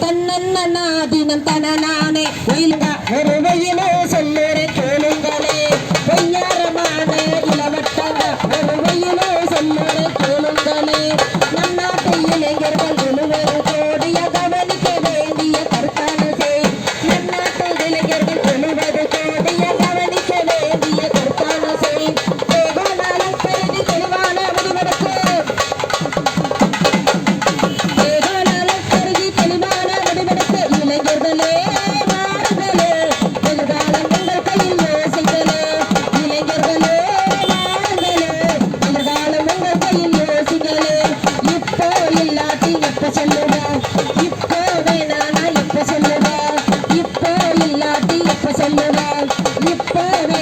தன்னன்னாதீனம் தன நானே ஒயிலுடா ஒரு வெயிலே சொல்லுற रे